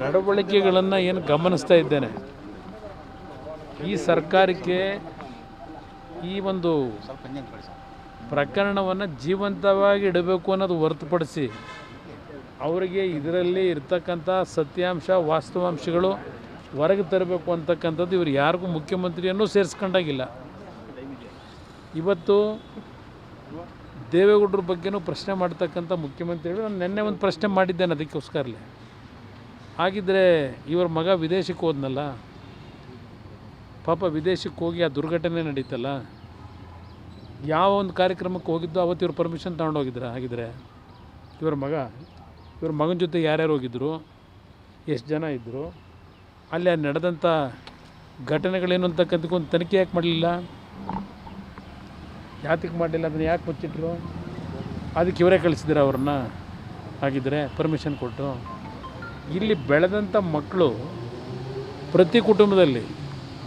ನಡವಳಿಕೆಗಳನ್ನು ಏನು ಗಮನಿಸ್ತಾ ಇದ್ದೇನೆ. ಈ ಸರ್ಕಾರಕ್ಕೆ ಈ ಒಂದು ಪ್ರಕರಣವನ್ನು ಜೀವಂತವಾಗಿ ಇಡಬೇಕು ಅನ್ನೋದು ಹೊರತುಪಡಿಸಿ ಅವರಿಗೆ ಇದರಲ್ಲಿ ಇರ್ತಕ್ಕಂಥ ಸತ್ಯಾಂಶ, ವಾಸ್ತವಾಂಶಗಳು ಹೊರಗೆ ತರಬೇಕು ಅಂತಕ್ಕಂಥದ್ದು ಇವರು ಯಾರಿಗೂ ಮುಖ್ಯಮಂತ್ರಿಯನ್ನು ಸೇರಿಸ್ಕೊಂಡಾಗಿಲ್ಲ. ಇವತ್ತು ದೇವೇಗೌಡರ ಬಗ್ಗೆನೂ ಪ್ರಶ್ನೆ ಮಾಡ್ತಕ್ಕಂಥ ಮುಖ್ಯಮಂತ್ರಿಗಳು ನಾನು ನಿನ್ನೆ ಒಂದು ಪ್ರಶ್ನೆ ಮಾಡಿದ್ದೇನೆ ಅದಕ್ಕೋಸ್ಕರಲೇ ಹಾಗಿದ್ರೆ ಇವ್ರ ಮಗ ವಿದೇಶಕ್ಕೆ ಹೋದ್ನಲ್ಲ, ಪಾಪ ವಿದೇಶಕ್ಕೆ ಹೋಗಿ ಆ ದುರ್ಘಟನೆ ನಡೀತಲ್ಲ, ಯಾವ ಒಂದು ಕಾರ್ಯಕ್ರಮಕ್ಕೆ ಹೋಗಿದ್ದು ಅವತ್ತು ಇವ್ರು ಪರ್ಮಿಷನ್ ಹೋಗಿದ್ರು, ಹಾಗಿದ್ರೆ ಇವ್ರ ಮಗ, ಇವ್ರ ಮಗನ ಜೊತೆ ಯಾರ್ಯಾರು ಹೋಗಿದ್ದರು ಎಷ್ಟು ಜನ ಇದ್ದರು ಅಲ್ಲಿ ಅಲ್ಲಿ ನಡೆದಂಥ ಘಟನೆಗಳೇನು ಅಂತಕ್ಕಂಥಕ್ಕೆ ಒಂದು ತನಿಖೆ ಯಾಕೆ ಮಾಡಲಿಲ್ಲ? ಯಾತಕ್ಕೆ ಮಾಡಲಿಲ್ಲ? ಅದನ್ನು ಯಾಕೆ ಮುಚ್ಚಿಟ್ರು? ಅದಕ್ಕೆ ಇವರೇ ಕಳಿಸಿದ್ರೆ ಅವ್ರನ್ನ, ಹಾಗಿದ್ರೆ ಪರ್ಮಿಷನ್ ಕೊಟ್ಟು. ಇಲ್ಲಿ ಬೆಳೆದಂಥ ಮಕ್ಕಳು ಪ್ರತಿ ಕುಟುಂಬದಲ್ಲಿ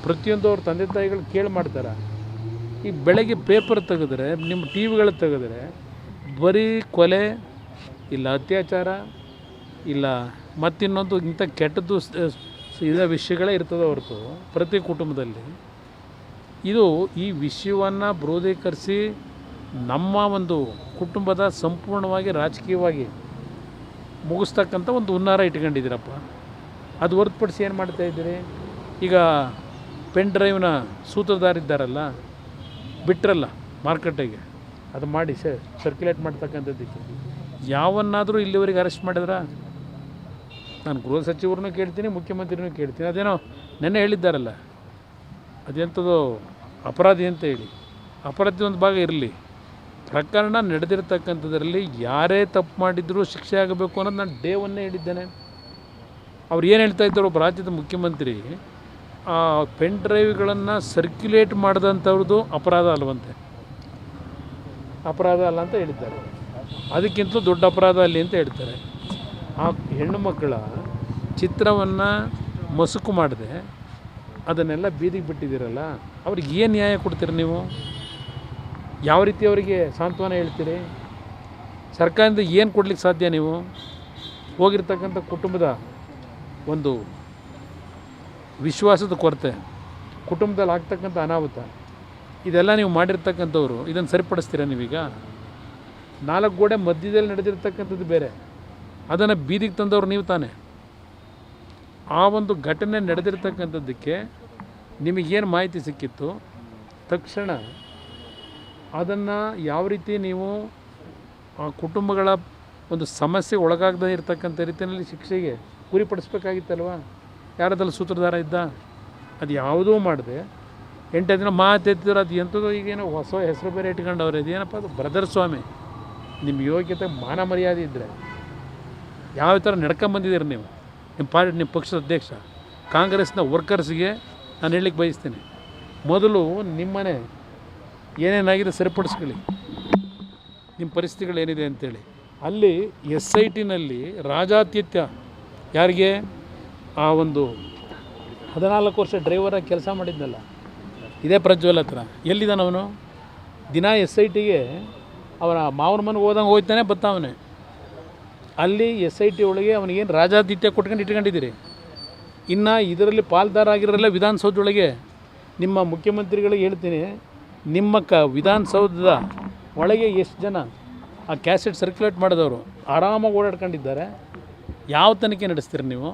ಪ್ರತಿಯೊಂದು ಅವ್ರ ತಂದೆ ತಾಯಿಗಳು ಕೇಳಿ ಮಾಡ್ತಾರೆ. ಈ ಬೆಳಗ್ಗೆ ಪೇಪರ್ ತೆಗೆದ್ರೆ ನಿಮ್ಮ ಟಿ ವಿಗಳು ತೆಗೆದ್ರೆ ಬರೀ ಕೊಲೆ, ಇಲ್ಲ ಅತ್ಯಾಚಾರ, ಇಲ್ಲ ಮತ್ತಿನ್ನೊಂದು ಇಂಥ ಕೆಟ್ಟದ್ದು ಇದ ವಿಷಯಗಳೇ ಇರ್ತದೆ ಹೊರತು ಪ್ರತಿ ಕುಟುಂಬದಲ್ಲಿ. ಇದು ಈ ವಿಷಯವನ್ನು ಬ್ರೋಧೀಕರಿಸಿ ನಮ್ಮ ಒಂದು ಕುಟುಂಬದ ಸಂಪೂರ್ಣವಾಗಿ ರಾಜಕೀಯವಾಗಿ ಮುಗಿಸ್ತಕ್ಕಂಥ ಒಂದು ಹುನ್ನಾರ ಇಟ್ಕೊಂಡಿದ್ದೀರಪ್ಪ. ಅದು ಹೊರತುಪಡಿಸಿ ಏನು ಮಾಡ್ತಾ ಇದ್ದೀರಿ? ಈಗ ಪೆನ್ ಡ್ರೈವ್ನ ಸೂತ್ರಧಾರಿದ್ದಾರಲ್ಲ, ಬಿಟ್ರಲ್ಲ ಮಾರ್ಕೆಟಿಗೆ ಅದು ಮಾಡಿ ಸರ್ ಸರ್ಕ್ಯುಲೇಟ್ ಮಾಡ್ತಕ್ಕಂಥದ್ದಕ್ಕೆ. ಯಾವನ್ನಾದರೂ ಇಲ್ಲಿವರೆಗೆ ಅರೆಸ್ಟ್ ಮಾಡಿದ್ರಾ? ನಾನು ಗೃಹ ಸಚಿವರನ್ನೂ ಕೇಳ್ತೀನಿ ಮುಖ್ಯಮಂತ್ರಿನೂ ಕೇಳ್ತೀನಿ. ಅದೇನೋ ನೆನ್ನೆ ಹೇಳಿದ್ದಾರಲ್ಲ ಅದೆಂಥದ್ದು ಅಪರಾಧಿ ಅಂತ ಹೇಳಿ. ಅಪರಾಧಿ ಒಂದು ಭಾಗ ಇರಲಿ. ಪ್ರಕರಣ ನಡೆದಿರ್ತಕ್ಕಂಥದ್ರಲ್ಲಿ ಯಾರೇ ತಪ್ಪು ಮಾಡಿದರೂ ಶಿಕ್ಷೆ ಆಗಬೇಕು ಅನ್ನೋದು ನಾನು ಡೇ ಒನ್ನೇ ಹೇಳಿದ್ದೇನೆ. ಅವ್ರು ಏನು ಹೇಳ್ತಾ ಇದ್ದಾರೆ ಒಬ್ಬ ರಾಜ್ಯದ ಮುಖ್ಯಮಂತ್ರಿ, ಆ ಪೆನ್ ಡ್ರೈವ್ಗಳನ್ನು ಸರ್ಕ್ಯುಲೇಟ್ ಮಾಡಿದಂಥವ್ರದ್ದು ಅಪರಾಧ ಅಲ್ವಂತೆ. ಅಪರಾಧ ಅಲ್ಲ ಅಂತ ಹೇಳಿದ್ದಾರೆ. ಅದಕ್ಕಿಂತಲೂ ದೊಡ್ಡ ಅಪರಾಧ ಅಲ್ಲಿ ಅಂತ ಹೇಳ್ತಾರೆ. ಆ ಹೆಣ್ಣು ಮಕ್ಕಳ ಚಿತ್ರವನ್ನು ಮಸುಕು ಮಾಡದೆ, ಅದನ್ನೆಲ್ಲ ಬೀದಿಗೆ ಬಿಟ್ಟಿದ್ದೀರಲ್ಲ, ಅವ್ರಿಗೆ ಏನು ನ್ಯಾಯ ಕೊಡ್ತೀರಿ ನೀವು? ಯಾವ ರೀತಿ ಅವರಿಗೆ ಸಾಂತ್ವನ ಹೇಳ್ತೀರಿ? ಸರ್ಕಾರದಿಂದ ಏನು ಕೊಡ್ಲಿಕ್ಕೆ ಸಾಧ್ಯ ನೀವು? ಹೋಗಿರ್ತಕ್ಕಂಥ ಕುಟುಂಬದ ಒಂದು ವಿಶ್ವಾಸದ ಕೊರತೆ, ಕುಟುಂಬದಲ್ಲಿ ಆಗ್ತಕ್ಕಂಥ ಅನಾಹುತ, ಇದೆಲ್ಲ ನೀವು ಮಾಡಿರ್ತಕ್ಕಂಥವ್ರು, ಇದನ್ನು ಸರಿಪಡಿಸ್ತೀರಾ ನೀವೀಗ? ನಾಲ್ಕು ಗೋಡೆ ಮಧ್ಯದಲ್ಲಿ ನಡೆದಿರ್ತಕ್ಕಂಥದ್ದು ಬೇರೆ. ಅದನ್ನು ಬೀದಿಗೆ ತಂದವರು ನೀವು ತಾನೇ. ಆ ಒಂದು ಘಟನೆ ನಡೆದಿರ್ತಕ್ಕಂಥದ್ದಕ್ಕೆ ನಿಮಗೇನು ಮಾಹಿತಿ ಸಿಕ್ಕಿತ್ತು? ತಕ್ಷಣ ಅದನ್ನು ಯಾವ ರೀತಿ ನೀವು ಕುಟುಂಬಗಳ ಒಂದು ಸಮಸ್ಯೆ ಒಳಗಾಗದೇ ಇರತಕ್ಕಂಥ ರೀತಿಯಲ್ಲಿ ಶಿಕ್ಷೆಗೆ ಗುರಿಪಡಿಸ್ಬೇಕಾಗಿತ್ತಲ್ವ? ಯಾರದಲ್ಲಿ ಸೂತ್ರಧಾರ ಇದ್ದ? ಅದು ಯಾವುದೂ ಮಾಡಿದೆ. ಎಂಟು ದಿನ ಮಾತೆತ್ತಿದ್ರು ಅದು ಎಂಥದ್ದು ಈಗೇನೋ ಹೊಸ ಹೆಸರು ಬೇರೆ ಇಟ್ಕೊಂಡವ್ರೆ. ಇದೇನಪ್ಪ ಅದು ಬ್ರದರ್ ಸ್ವಾಮಿ. ನಿಮ್ಮ ಯೋಗ್ಯತೆ ಮಾನ ಮರ್ಯಾದೆ ಇದ್ದರೆ ಯಾವ ಥರ ನಡ್ಕೊಂಬಂದಿದ್ದೀರಿ ನೀವು? ನಿಮ್ಮ ಪಾರ್ಟಿ, ನಿಮ್ಮ ಪಕ್ಷದ ಅಧ್ಯಕ್ಷ. ಕಾಂಗ್ರೆಸ್ನ ವರ್ಕರ್ಸ್ಗೆ ನಾನು ಹೇಳಲಿಕ್ಕೆ ಬಯಸ್ತೀನಿ. ಮೊದಲು ನಿಮ್ಮನೆ ಏನೇನಾಗಿದೆ ಸರಿಪಡಿಸ್ಕೊಳ್ಳಿ. ನಿಮ್ಮ ಪರಿಸ್ಥಿತಿಗಳು ಏನಿದೆ ಅಂತೇಳಿ. ಅಲ್ಲಿ ಎಸ್ ಐ ಟಿನಲ್ಲಿ ರಾಜಾತಿಥ್ಯ ಯಾರಿಗೆ? ಆ ಒಂದು ಹದಿನಾಲ್ಕು ವರ್ಷ ಡ್ರೈವರಾಗಿ ಕೆಲಸ ಮಾಡಿದ್ನಲ್ಲ. ಇದೇ ಪ್ರಜ್ವಲ್ ಹತ್ರ. ಎಲ್ಲಿದ್ದಾನೆ ಅವನು? ದಿನ ಎಸ್ ಐ ಟಿಗೆ ಅವನ ಮಾವನ ಮನೆಗೆ ಹೋದಂಗೆ ಹೋಗ್ತಾನೆ ಬತ್ತಾವನೆ ಅಲ್ಲಿ ಎಸ್ ಐ ಟಿ ಒಳಗೆ ಅವನಿಗೇನು ರಾಜಾತಿಥ್ಯ ಕೊಟ್ಕೊಂಡು ಇಟ್ಕೊಂಡಿದ್ದೀರಿ? ಇನ್ನು ಇದರಲ್ಲಿ ಪಾಲ್ದಾರ ಆಗಿರೋಲ್ಲ ವಿಧಾನಸೌಧದೊಳಗೆ. ನಿಮ್ಮ ಮುಖ್ಯಮಂತ್ರಿಗಳಿಗೆ ಹೇಳ್ತೀನಿ ನಿಮ್ಮ ಕ ವಿಧಾನಸೌಧದ ಒಳಗೆ ಎಷ್ಟು ಜನ ಆ ಕ್ಯಾಸೆಟ್ ಸರ್ಕ್ಯುಲೇಟ್ ಮಾಡಿದವರು ಆರಾಮಾಗಿ ಓಡಾಡ್ಕೊಂಡಿದ್ದಾರೆ? ಯಾವ ತನಿಖೆ ನಡೆಸ್ತೀರಿ ನೀವು?